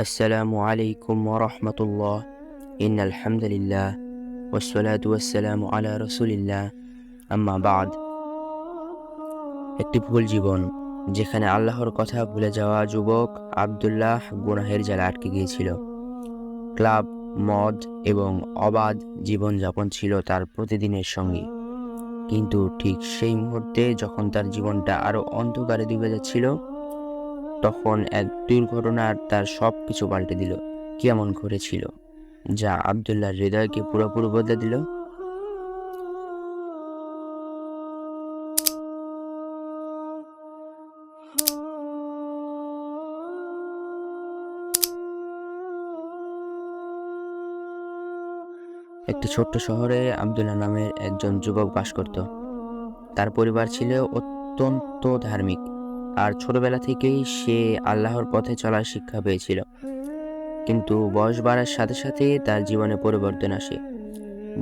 আসসালামু আলাইকুম ওরহমতুল্লাহ ইন আলহামদুলিল্লাহ ওসলাত ওয়াসালাম আলা রসুলিল্লাহ আম্মা বাদ একটি ভুল জীবন, যেখানে আল্লাহর কথা ভুলে যাওয়া যুবক আবদুল্লাহ গুনাহের জালে আটকে গিয়েছিল। ক্লাব, মদ এবং অবাধ জীবনযাপন ছিল তার প্রতিদিনের সঙ্গী। কিন্তু ঠিক সেই মুহূর্তে যখন তার জীবনটা আরও অন্ধকারে ডুবে যাচ্ছিল তখন এক দুর্ঘটনার তার সব কিছু পাল্টে দিল। কেমন ঘটেছিল? যা আবদুল্লাহর হৃদয়কে পুরোপুরি বদলে দিল। একটি ছোট্ট শহরে আবদুল্লাহ নামের একজন যুবক বাস করত। তার পরিবার ছিল অত্যন্ত ধার্মিক। আর ছোটবেলা থেকেই সে আল্লাহর পথে চলার শিক্ষা পেয়েছিল। কিন্তু বয়স বাড়ার সাথে সাথে তার জীবনে পরিবর্তন আসে।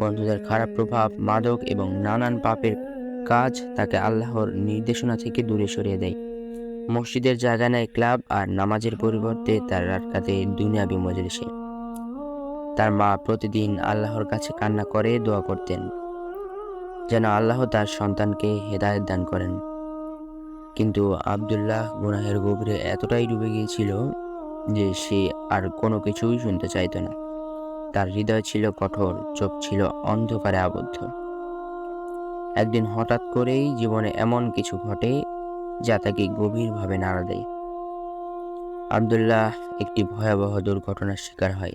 বন্ধুদের খারাপ প্রভাব, মাদক এবং নানান পাপের কাজ তাকে আল্লাহর নির্দেশনা থেকে দূরে সরিয়ে দেয়। মসজিদের জায়গা নেয় ক্লাব আর নামাজের পরিবর্তে তার রাত কাটে দুনিয়াবি মজলিসে। তার মা প্রতিদিন আল্লাহর কাছে কান্না করে দোয়া করতেন, যেন আল্লাহ তার সন্তানকে হেদায়ত দান করেন। কিন্তু আবদুল্লাহ গুনাহের গভীরে এতটাই ডুবে গিয়েছিল যে সে আর কোনো কিছুই শুনতে চাইতো না। তার হৃদয় ছিল কঠোর, চোখ ছিল অন্ধকারে আবদ্ধ। একদিন হঠাৎ করেই জীবনে এমন কিছু ঘটে যা তাকে গভীরভাবে নাড়া দেয়। আবদুল্লাহ একটি ভয়াবহ দুর্ঘটনার শিকার হয়।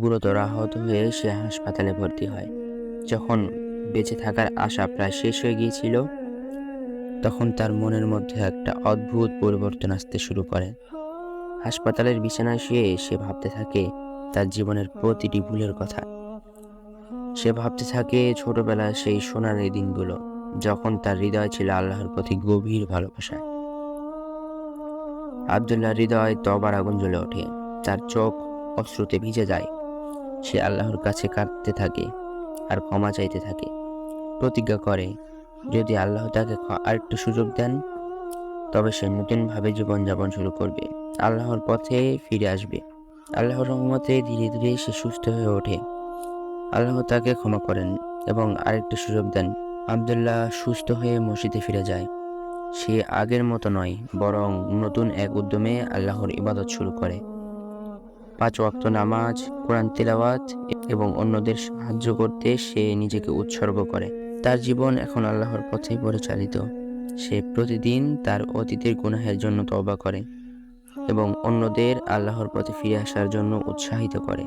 গুরুতর আহত হয়ে সে হাসপাতালে ভর্তি হয়। যখন বেঁচে থাকার আশা প্রায় শেষ হয়ে গিয়েছিল তখন তার মনের মধ্যে একটা অদ্ভুত পরিবর্তন আসতে শুরু করে। হাসপাতালের বিছানায় শুয়ে সে ভাবতে থাকে তার জীবনের প্রতিটি ভুলের কথা। সে ভাবতে থাকে ছোটবেলায় সেই সোনালি দিনগুলো, যখন তার হৃদয় ছিল আল্লাহর প্রতি গভীর ভালোবাসায়। আবদুল্লাহ হৃদয় তবার আগুন জ্বলে ওঠে, তার চোখ অশ্রুতে ভিজে যায়। সে আল্লাহর কাছে কাঁদতে থাকে আর ক্ষমা চাইতে থাকে, প্রতিজ্ঞা করে যদি আল্লাহ তাকে আরেকটু সুযোগ দেন, তবে সে নতুনভাবে জীবনযাপন শুরু করবে। আল্লাহর পথে ফিরে আসবে। আল্লাহর রহমতে ধীরে ধীরে সে সুস্থ হয়ে ওঠে। আল্লাহ তাকে ক্ষমা করেন এবং আরেকটু সুযোগ দেন। আবদুল্লাহ সুস্থ হয়ে মসজিদে ফিরে যায়। সে আগের মতো নয়, বরং নতুন এক উদ্যমে আল্লাহর ইবাদত শুরু করে। পাঁচ ওয়াক্ত নামাজ, কোরআন তেলাওয়াত এবং অন্যদের সাহায্য করতে সে নিজেকে উৎসর্গ করে। তার জীবন এখন আল্লাহর পথেই পরিচালিত। সে প্রতিদিন তার অতীতের গুনাহের জন্য তবা করে এবং অন্যদের আল্লাহর পথে ফিরে আসার জন্য উৎসাহিত করে।